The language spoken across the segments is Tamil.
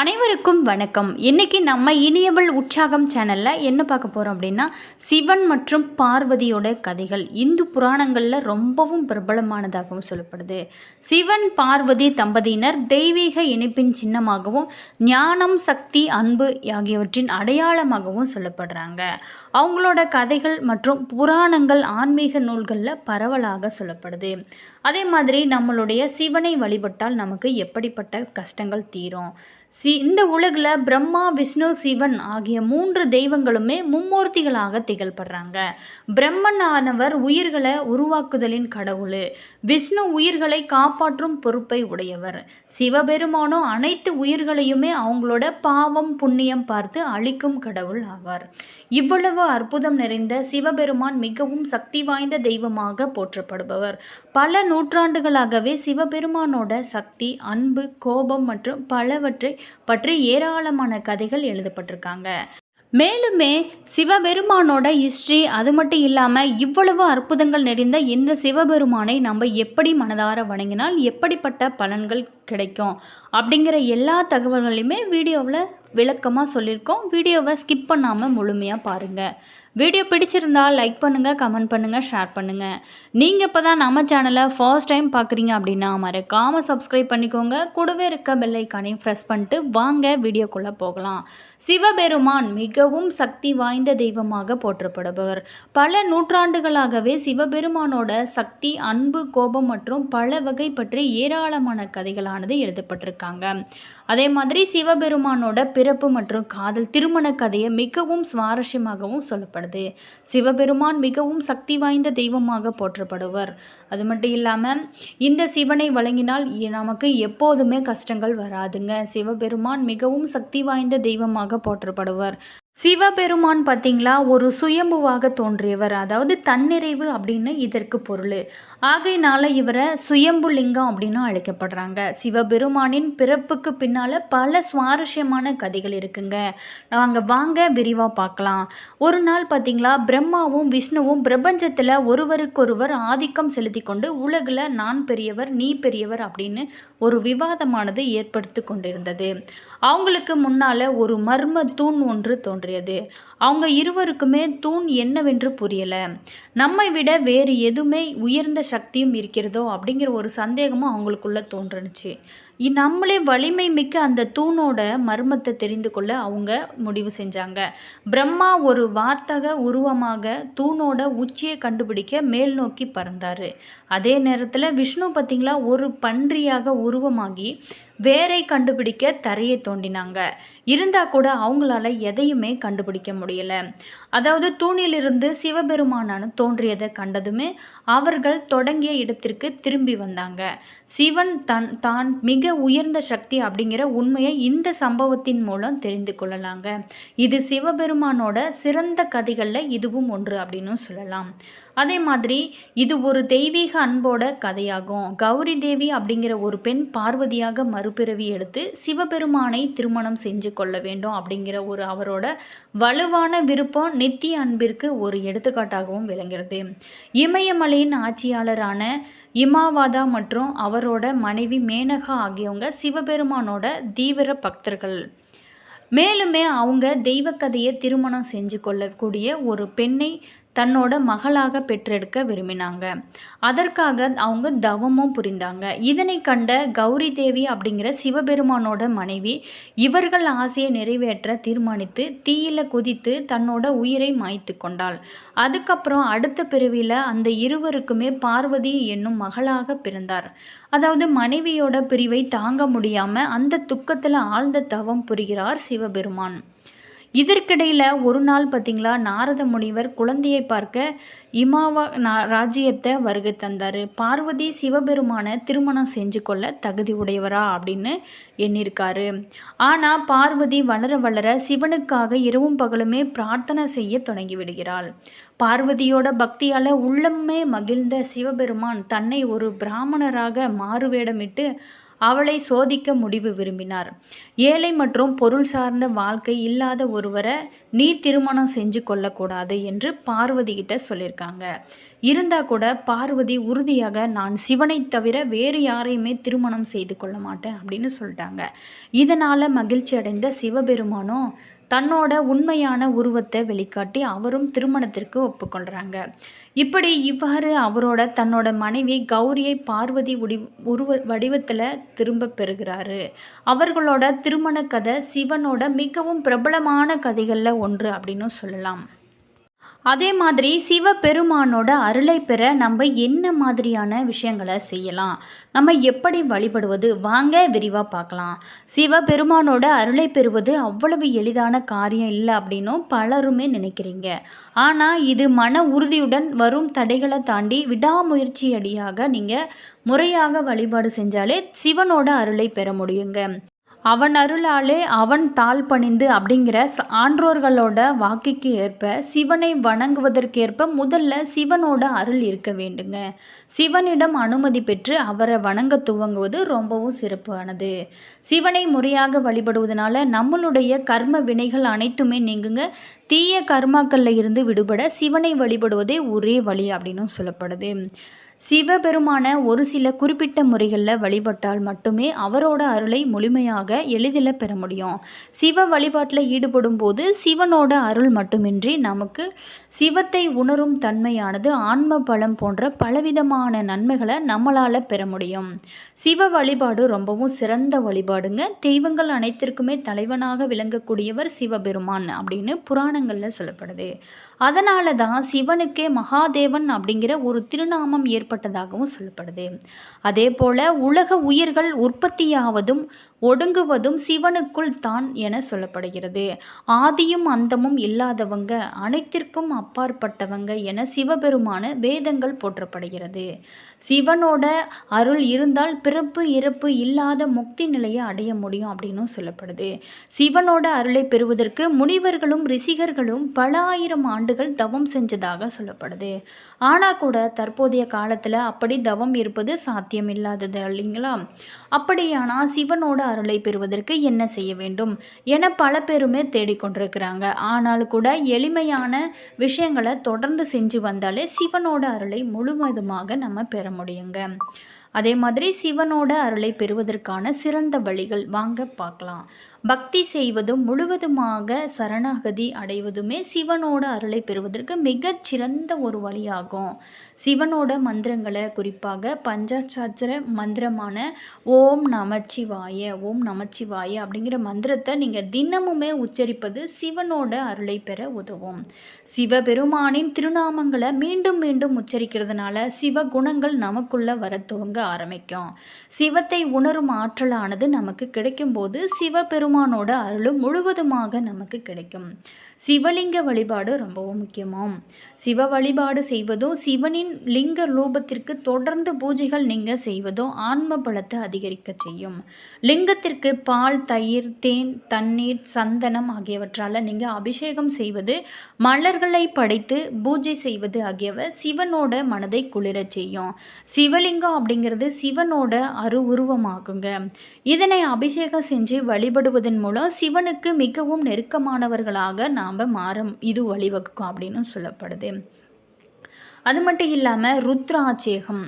அனைவருக்கும் வணக்கம். இன்னைக்கு நம்ம இனியவள் உற்சாகம் சேனலில் என்ன பார்க்க போகிறோம் அப்படின்னா சிவன் மற்றும் பார்வதியோட கதைகள். இந்து புராணங்களில் ரொம்பவும் பிரபலமானதாகவும் சொல்லப்படுது. சிவன் பார்வதி தம்பதியினர் தெய்வீக இணைப்பின் சின்னமாகவும் ஞானம் சக்தி அன்பு ஆகியவற்றின் அடையாளமாகவும் சொல்லப்படுறாங்க. அவங்களோட கதைகள் மற்றும் புராணங்கள் ஆன்மீக நூல்களில் பரவலாக சொல்லப்படுது. அதே மாதிரி நம்மளுடைய சிவனை வழிபட்டால் நமக்கு எப்படிப்பட்ட கஷ்டங்கள் தீரும்? சி இந்த உலகில் பிரம்மா விஷ்ணு சிவன் ஆகிய மூன்று தெய்வங்களுமே மும்மூர்த்திகளாக திகழ்படுறாங்க. பிரம்மன் ஆனவர் உயிர்களை உருவாக்குதலின் கடவுள். விஷ்ணு உயிர்களை காப்பாற்றும் பொறுப்பை உடையவர். சிவபெருமானோ அனைத்து உயிர்களையுமே அவங்களோட பாவம் புண்ணியம் பார்த்து அழிக்கும் கடவுள் ஆவார். இவ்வளவு அற்புதம் நிறைந்த சிவபெருமான் மிகவும் சக்தி வாய்ந்த தெய்வமாக போற்றப்படுபவர். பல நூற்றாண்டுகளாகவே சிவபெருமானோட சக்தி அன்பு கோபம் மற்றும் பலவற்றை பற்றி ஏராளமான கதைகள் எழுதப்பட்டிருக்காங்க. மேலுமே சிவபெருமானோட ஹிஸ்ட்ரி அது மட்டும் இல்லாமல் இவ்வளவு அற்புதங்கள் நிறைந்த இந்த சிவபெருமானை நம்ம எப்படி மனதார வணங்கினால் எப்படிப்பட்ட பலன்கள் கிடைக்கும் அப்படிங்கிற எல்லா தகவல்களையுமே வீடியோவில் விளக்கமாக சொல்லியிருக்கோம். வீடியோவை ஸ்கிப் பண்ணாமல் முழுமையாக பாருங்கள் வீடியோ பிடிச்சிருந்தால் லைக் பண்ணுங்கள் கமெண்ட் பண்ணுங்கள் ஷேர் பண்ணுங்கள் நீங்கள் இப்போ தான் நம்ம சேனலை ஃபர்ஸ்ட் டைம் பார்க்குறீங்க அப்படின்னா மறக்காமல் சப்ஸ்கிரைப் பண்ணிக்கோங்க. கூடவே இருக்க பெல்லைக்கானையும் ப்ரெஸ் பண்ணிட்டு வாங்க வீடியோக்குள்ளே போகலாம். சிவபெருமான் மிகவும் சக்தி வாய்ந்த தெய்வமாக போற்றப்படுபவர். பல நூற்றாண்டுகளாகவே சிவபெருமானோட சக்தி அன்பு கோபம் மற்றும் பல வகை பற்றி ஏராளமான கதைகளானது எழுதப்பட்டிருக்காங்க. அதே மாதிரி சிவபெருமானோட பிறப்பு மற்றும் காதல் திருமண கதையை மிகவும் சுவாரஸ்யமாகவும் போற்றப்படுது சிவபெருமான் மிகவும் சக்தி வாய்ந்த தெய்வமாக போற்றப்படுவர். அது மட்டும் இல்லாமல் இந்த சிவனை வழங்கினால் நமக்கு எப்போதுமே கஷ்டங்கள் வராதுங்க. சிவபெருமான் மிகவும் சக்தி வாய்ந்த தெய்வமாக போற்றப்படுவர். சிவபெருமான் பார்த்தீங்களா? ஒரு சுயம்புவாக தோன்றியவர். அதாவது தன்னிறைவு அப்படின்னு இதற்கு பொருள். ஆகையினால இவரை சுயம்பு லிங்கம் அப்படின்னு அழைக்கப்படுறாங்க. சிவபெருமானின் பிறப்புக்கு பின்னால் பல சுவாரஸ்யமான கதைகள் இருக்குங்க. நாங்கள் வாங்க விரிவாக பார்க்கலாம். ஒரு நாள் பார்த்தீங்களா? பிரம்மாவும் விஷ்ணுவும் பிரபஞ்சத்தில் ஒருவருக்கொருவர் ஆதிக்கம் செலுத்தி கொண்டு உலகில் நான் பெரியவர் நீ பெரியவர் அப்படின்னு ஒரு விவாதமானது ஏற்படுத்தி கொண்டிருந்தது. அவங்களுக்கு முன்னால் ஒரு மர்ம தூண் ஒன்று தோன்றியது. அவங்க இருவருக்குமே தூண் என்னவென்று புரியலை. நம்மை விட வேறு எதுவுமே உயர்ந்த சக்தியும் இருக்கிறதோ அப்படிங்கிற ஒரு சந்தேகமும் அவங்களுக்குள்ளே தோன்றுனுச்சு. நம்மளே வலிமை மிக்க அந்த தூணோட மர்மத்தை தெரிந்து கொள்ள அவங்க முடிவு செஞ்சாங்க. பிரம்மா ஒரு வார்த்தக உருவமாக தூணோட உச்சியை கண்டுபிடிக்க மேல் நோக்கி பறந்தார். அதே நேரத்தில் விஷ்ணு பார்த்திங்களா ஒரு பன்றியாக உருவமாகி வேரை கண்டுபிடிக்க தரையை தோண்டினாங்க. இருந்தால் கூட அவங்களால எதையுமே கண்டுபிடிக்க முடியலை. அதாவது தூணிலிருந்து சிவபெருமானான தோன்றியதை கண்டதுமே அவர்கள் தொடங்கிய இடத்திற்கு திரும்பி வந்தாங்க. சிவன் தன் தான் மிக உயர்ந்த சக்தி அப்படிங்கிற உண்மையை இந்த சம்பவத்தின் மூலம் தெரிந்து கொள்ளலாங்க. இது சிவபெருமானோட சிறந்த கதைகளில் இதுவும் ஒன்று அப்படின்னு சொல்லலாம். அதே மாதிரி இது ஒரு தெய்வீக அன்போட கதையாகும். கௌரி தேவி அப்படிங்கிற ஒரு பெண் பார்வதியாக மறுபிறவி எடுத்து சிவபெருமானை திருமணம் செஞ்சு கொள்ள வேண்டும் அப்படிங்கிற ஒரு அவரோட வலுவான விருப்பம் நித்திய அன்பிற்கு ஒரு எடுத்துக்காட்டாகவும் விளங்குகிறது. இமயமலையின் ஆட்சியாளரான இமாவாதா மற்றும் அவரோட மனைவி மேனகா ஆகியவங்க சிவபெருமானோட தீவிர பக்தர்கள். மேலுமே அவங்க தெய்வக்கதையை திருமணம் செஞ்சு கொள்ளக்கூடிய ஒரு பெண்ணை தன்னோட மகளாக பெற்றெடுக்க விரும்பினாங்க. அதற்காக அவங்க தவமும் புரிந்தாங்க. இதனை கண்ட கௌரி தேவி அப்படிங்கிற சிவபெருமானோட மனைவி இவர்கள் ஆசையை நிறைவேற்ற தீர்மானித்து தீயில குதித்து தன்னோட உயிரை மாய்த்து கொண்டாள். அதுக்கப்புறம் அடுத்த பிறவியில் அந்த இருவருக்குமே பார்வதி என்னும் மகளாக பிறந்தார். அதாவது மனைவியோட பிரிவை தாங்க முடியாம அந்த துக்கத்தில் ஆழ்ந்த தவம் புரிகிறார் சிவபெருமான். இதற்கிடையில் ஒரு நாள் பார்த்தீங்களா நாரத முனிவர் குழந்தையை பார்க்க இமாவா நா ராஜ்யத்தை வருகை தந்தார். பார்வதி சிவபெருமானை திருமணம் செஞ்சு கொள்ள தகுதி உடையவரா அப்படின்னு எண்ணியிருக்காரு. ஆனால் பார்வதி வளர வளர சிவனுக்காக இரவும் பகலுமே பிரார்த்தனை செய்ய தொடங்கி விடுகிறாள். பார்வதியோட பக்தியால் உள்ளமே மகிழ்ந்த சிவபெருமான் தன்னை ஒரு பிராமணராக மாறுவேடமிட்டு அவளை சோதிக்க முடிவு விரும்பினார். ஏழை மற்றும் பொருள் சார்ந்த வாழ்க்கை இல்லாத ஒருவரை நீ திருமணம் செஞ்சு கொள்ளக்கூடாது என்று பார்வதி கிட்ட சொல்லியிருக்காங்க. இருந்தால் கூட பார்வதி உறுதியாக நான் சிவனை தவிர வேறு யாரையுமே திருமணம் செய்து கொள்ள மாட்டேன் அப்படின்னு சொல்லிட்டாங்க. இதனால் மகிழ்ச்சி அடைந்த சிவபெருமானும் தன்னோட உண்மையான உருவத்தை வெளிக்காட்டி அவரும் திருமணத்திற்கு ஒப்புக்கொள்கிறாங்க இப்படி இவ்வாறு அவரோட தன்னோட மனைவி கௌரியை பார்வதி உடி உருவ வடிவத்தில் திரும்ப பெறுகிறாரு. அவர்களோட திருமண கதை சிவனோட மிகவும் பிரபலமான கதைகளில் ஒன்று அப்படின்னு சொல்லலாம். அதே மாதிரி சிவபெருமானோட அருளை பெற நம்ம என்ன மாதிரியான விஷயங்களை செய்யலாம்? நம்ம எப்படி வழிபடுவது? வாங்க விரிவாக பார்க்கலாம். சிவபெருமானோட அருளை பெறுவது அவ்வளவு எளிதான காரியம் இல்லை அப்படின்னும் பலருமே நினைக்கிறீங்க. ஆனால் இது மன உறுதியுடன் வரும் தடைகளை தாண்டி விடாமுயற்சி அடியாக நீங்கள் முறையாக வழிபாடு செஞ்சாலே சிவனோட அருளை பெற முடியுங்க. அவன் அருளாலே அவன் தாழ் பணிந்து அப்படிங்கிற சான்றோர்களோட ஆன்றோர்களோட வாக்குக்கு ஏற்ப சிவனை வணங்குவதற்கேற்ப முதல்ல சிவனோட அருள் இருக்க வேண்டுங்க. சிவனிடம் அனுமதி பெற்று அவரை வணங்க துவங்குவது ரொம்பவும் சிறப்பானது. சிவனை முறையாக வழிபடுவதனால நம்மளுடைய கர்ம வினைகள் அனைத்துமே நீங்குங்க. தீய கர்மாக்கள்ல இருந்து விடுபட சிவனை வழிபடுவதே ஒரே வழி அப்படின்னும் சொல்லப்படுது. சிவபெருமான ஒரு சில குறிப்பிட்ட முறைகளில் வழிபட்டால் மட்டுமே அவரோட அருளை முழுமையாக எளிதில் பெற முடியும். சிவ வழிபாட்டில் ஈடுபடும் போது சிவனோட அருள் மட்டுமின்றி நமக்கு சிவத்தை உணரும் தன்மையானது ஆன்ம பலம் போன்ற பலவிதமான நன்மைகளை நம்மளால் பெற முடியும். சிவ வழிபாடு ரொம்பவும் சிறந்த வழிபாடுங்க. தெய்வங்கள் அனைத்திற்குமே தலைவனாக விளங்கக்கூடியவர் சிவபெருமான் அப்படின்னு புராணங்களில் சொல்லப்படுது. அதனால தான் சிவனுக்கே மகாதேவன் அப்படிங்கிற ஒரு திருநாமம் ஏற்பட்டதாகவும் சொல்லப்படுது. அதே போல உலக உயிர்கள் உற்பத்தியாவதும் ஒடுங்குவதும் சிவனுக்குள் தான் என சொல்லப்படுகிறது. ஆதியும் அந்தமும் இல்லாதவங்க அனைத்திற்கும் அப்பாற்பட்டவங்க என சிவபெருமான வேதங்கள் போற்றப்படுகிறது. சிவனோட அருள் இருந்தால் பிறப்பு இறப்பு இல்லாத முக்தி நிலையை அடைய முடியும் அப்படின்னும் சொல்லப்படுது. சிவனோட அருளை பெறுவதற்கு முனிவர்களும் ரிஷிகர்களும் பல ஆயிரம் ஆண்டுகள் தவம் செஞ்சதாக சொல்லப்படுது. ஆனால் கூட தற்போதைய காலத்தில் அப்படி தவம் இருப்பது சாத்தியமில்லாதது இல்லைங்களா? அப்படியானால் சிவனோட அருளை பெறுவதற்கு என்ன செய்ய வேண்டும் என பல பேருமே தேடிக்கொண்டிருக்கிறாங்க. ஆனால் கூட எளிமையான விஷயங்களை தொடர்ந்து செஞ்சு வந்தாலே சிவனோட அருளை முழுவதுமாக நம்ம பெற முடியுங்க. அதே மாதிரி சிவனோட அருளை பெறுவதற்கான சிறந்த வழிகள் வாங்க பார்க்கலாம். பக்தி செய்வதும் முழுவதுமாக சரணாகதி அடைவதுமே சிவனோட அருளை பெறுவதற்கு மிகச் சிறந்த ஒரு வழியாகும். சிவனோட மந்திரங்களை குறிப்பாக பஞ்சாட்சாட்சர மந்திரமான ஓம் நமச்சிவாய ஓம் நமச்சிவாய அப்படிங்கிற மந்திரத்தை நீங்கள் தினமுமே உச்சரிப்பது சிவனோட அருளை பெற உதவும். சிவபெருமானின் திருநாமங்களை மீண்டும் மீண்டும் உச்சரிக்கிறதுனால சிவ குணங்கள் நமக்குள்ள வர துவங்க ஆரம்பிக்கும். சிவத்தை உணரும் ஆற்றலானது நமக்கு கிடைக்கும்போது சிவபெருமானோட அருளும் முழுவதுமாக நமக்கு கிடைக்கும். சிவலிங்க வழிபாடு ரொம்பவும் முக்கியமாம். சிவ வழிபாடு செய்வதோ சிவனின் லிங்க ரூபத்திற்கு தொடர்ந்து பூஜைகள் நீங்கள் செய்வதோ ஆன்ம பலத்தை அதிகரிக்க செய்யும். லிங்கத்திற்கு பால் தயிர் தேன் தண்ணீர் சந்தனம் ஆகியவற்றால் நீங்கள் அபிஷேகம் செய்வது மலர்களை படைத்து பூஜை செய்வது ஆகியவை சிவனோட மனதை குளிரச் செய்யும். சிவலிங்கம் அப்படிங்கிறது சிவனோட அரு உருவமாகுங்க இதனை அபிஷேகம் செஞ்சு வழிபடுவது வழிபடுவதன் மூலம் சிவனுக்கு மிகவும் நெருக்கமானவர்களாக நாம் மாற இது வழிவகுக்கும் அப்படின்னு சொல்லப்படுது. அது மட்டும் இல்லாமல் ருத்ராட்சேகம்.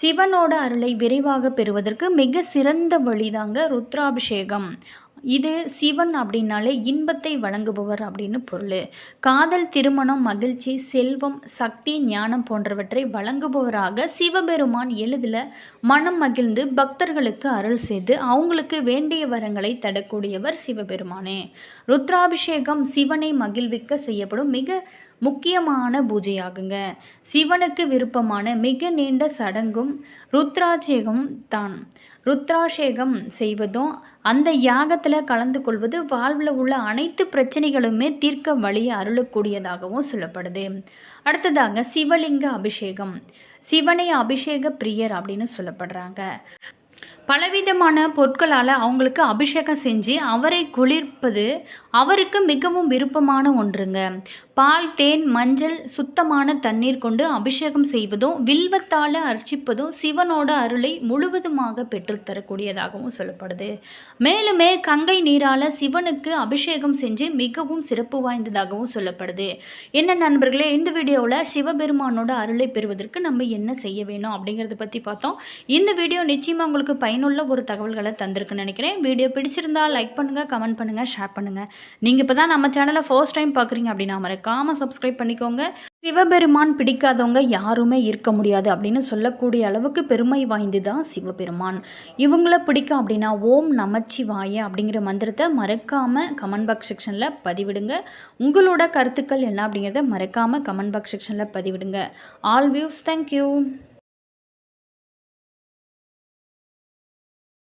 சிவனோட அருளை விரைவாக பெறுவதற்கு மிக சிறந்த வழிதாங்க ருத்ராபிஷேகம். இது சிவன் அப்படின்னாலே இன்பத்தை வழங்குபவர் அப்படின்னு பொருள். காதல் திருமணம் மகிழ்ச்சி செல்வம் சக்தி ஞானம் போன்றவற்றை வழங்குபவராக சிவபெருமான் எளிதில் மனம் மகிழ்ந்து பக்தர்களுக்கு அருள் செய்து அவங்களுக்கு வேண்டிய வரங்களை தடக்கூடியவர் சிவபெருமானே. ருத்ராபிஷேகம் சிவனை மகிழ்விக்க செய்யப்படும் மிக முக்கியமான பூஜையாகுங்க. சிவனுக்கு விருப்பமான மிக நீண்ட சடங்கும் ருத்ராட்சேகம் தான். ருத்ராஷேகம் செய்வதும் அந்த யாகத்தில் கலந்து கொள்வது வாழ்வில் உள்ள அனைத்து பிரச்சனைகளுமே தீர்க்க வழியை அருளக்கூடியதாகவும் சொல்லப்படுது. அடுத்ததாக சிவலிங்க அபிஷேகம். சிவனை அபிஷேக பிரியர் அப்படின்னு சொல்லப்படுறாங்க. பலவிதமான பொருட்களால் அவங்களுக்கு அபிஷேகம் செஞ்சு அவரை குளிர்ப்பது அவருக்கு மிகவும் விருப்பமான ஒன்றுங்க. பால் தேன் மஞ்சள் சுத்தமான தண்ணீர் கொண்டு அபிஷேகம் செய்வதும் வில்வத்தால் அர்ச்சிப்பதும் சிவனோட அருளை முழுவதுமாக பெற்றுத்தரக்கூடியதாகவும் சொல்லப்படுது. மேலுமே கங்கை நீரால் சிவனுக்கு அபிஷேகம் செஞ்சு மிகவும் சிறப்பு வாய்ந்ததாகவும் சொல்லப்படுது. என்ன நண்பர்களே இந்த வீடியோவில் சிவபெருமானோட அருளை பெறுவதற்கு நம்ம என்ன செய்ய வேணும் அப்படிங்கிறத பற்றி பார்த்தோம். இந்த வீடியோ நிச்சயமாக உங்களுக்கு பயனுள்ள ஒரு தகவல்களை தந்திருக்குன்னு நினைக்கிறேன். வீடியோ பிடிச்சிருந்தால் லைக் பண்ணுங்கள் கமெண்ட் பண்ணுங்கள் ஷேர் பண்ணுங்கள் நீங்கள் இப்போ தான் நம்ம சேனலை ஃபர்ஸ்ட் டைம் பார்க்குறீங்க அப்படின்னா மறக்க மறக்காமல் சப்ஸ்கிரைப் பண்ணிக்கோங்க. சிவபெருமான் பிடிக்காதவங்க யாருமே இருக்க முடியாது அப்படின்னு சொல்லக்கூடிய அளவுக்கு பெருமை வாய்ந்து தான் சிவபெருமான். இவங்கள பிடிக்கும் அப்படின்னா ஓம் நமச்சிவாய அப்படிங்கிற மந்திரத்தை மறக்காமல் கமெண்ட் பாக்ஸ் செக்ஷனில் பதிவிடுங்க. உங்களோட கருத்துக்கள் என்ன அப்படிங்கிறத மறக்காமல் கமெண்ட் பாக்ஸ் செக்ஷனில் பதிவிடுங்க. All views thank you